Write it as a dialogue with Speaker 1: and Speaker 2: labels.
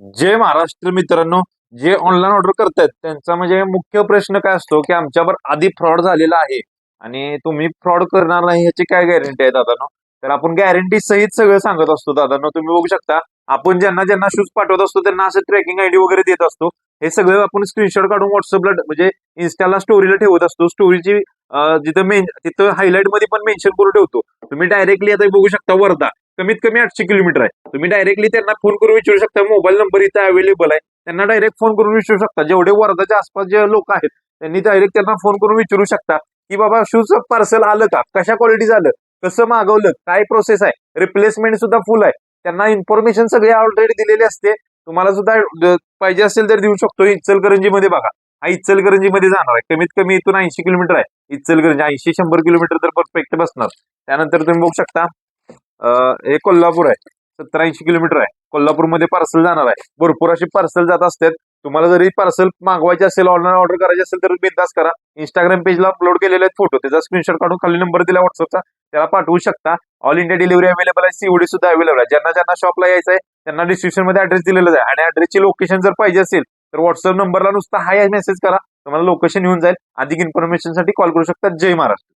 Speaker 1: जे महाराष्ट्र मित्रांनो जे ऑनलाईन ऑर्डर करतायत त्यांचा म्हणजे मुख्य प्रश्न काय असतो की आमच्यावर आधी फ्रॉड झालेला आहे. आणि तुम्ही फ्रॉड करणार नाही ह्याची काय गॅरंटी आहे दादानो? तर आपण गॅरंटी सहित सगळं सांगत असतो दादानो. तुम्ही बघू शकता आपण ज्यांना ज्यांना शूज पाठवत असतो त्यांना असं ट्रॅकिंग आयडी वगैरे देत असतो. हे सगळं आपण स्क्रीनशॉट काढून व्हॉट्सअपला म्हणजे इन्स्टाला स्टोरीला ठेवत असतो. स्टोरीची जिथं मेन तिथं हायलाईटमध्ये पण मेन्शन करून ठेवतो. तुम्ही डायरेक्टली आता बघू शकता वर्धा. कमीत कमी आठशे किलोमीटर आहे. तुम्ही डायरेक्टली त्यांना फोन करून विचारू शकता. मोबाईल नंबर इथं अवेलेबल आहे. त्यांना डायरेक्ट फोन करून विचारू शकता. जेवढे वर्धाच्या आसपास जे लोक आहेत त्यांनी डायरेक्ट त्यांना फोन करून विचारू शकता की बाबा शूज पार्सल आलं का? कशा क्वालिटी झालं? कसं मागवलं? काय प्रोसेस आहे? रिप्लेसमेंट सुद्धा फुल आहे. त्यांना इन्फॉर्मेशन सगळी ऑलरेडी दिलेली असते. तुम्हाला सुद्धा पाहिजे असेल तर देऊ शकतो. इचलकरंजीमध्ये बघा. हा इचलकरंजी मध्ये जाणार आहे. कमीत कमी इथून ऐंशी किलोमीटर आहे. इचलकरंजी ऐंशी शंभर किलोमीटर तर परफेक्ट बसणार. त्यानंतर तुम्ही बघू शकता हे कोल्हापूर आहे. सत्तर ऐंशी किलोमीटर आहे. कोल्हापूरमध्ये पार्सल जाणार आहे. भरपूर असे पार्सल जात असतात. तुम्हाला जरी पार्सल मागवायचे असेल ऑनलाईन ऑर्डर करायचे असेल तर बिंदास करा. इंस्टाग्राम पेजला अपलोड केलेले आहेत फोटो त्याचा स्क्रीनशॉट काढून खाली नंबर दिला व्हॉट्सअपचा त्याला पाठवू शकता. ऑल इंडिया डिलिव्हरी अवेलेबल आहे. सीओडी सुद्धा अवेलेबल आहे. ज्यांना ज्यांना शॉपला यायचं आहे त्यांना डिस्क्रिप्शनमध्ये ऍड्रेस दिलेला आहे. आणि ऍड्रेसची लोकेशन जर पाहिजे असेल तर व्हॉट्सअप नंबरला नुसता हाय मेसेज करा. तुम्हाला लोकेशन येऊन जाईल. अधिक इन्फॉर्मेशनसाठी कॉल करू शकता. जय महाराष्ट्र.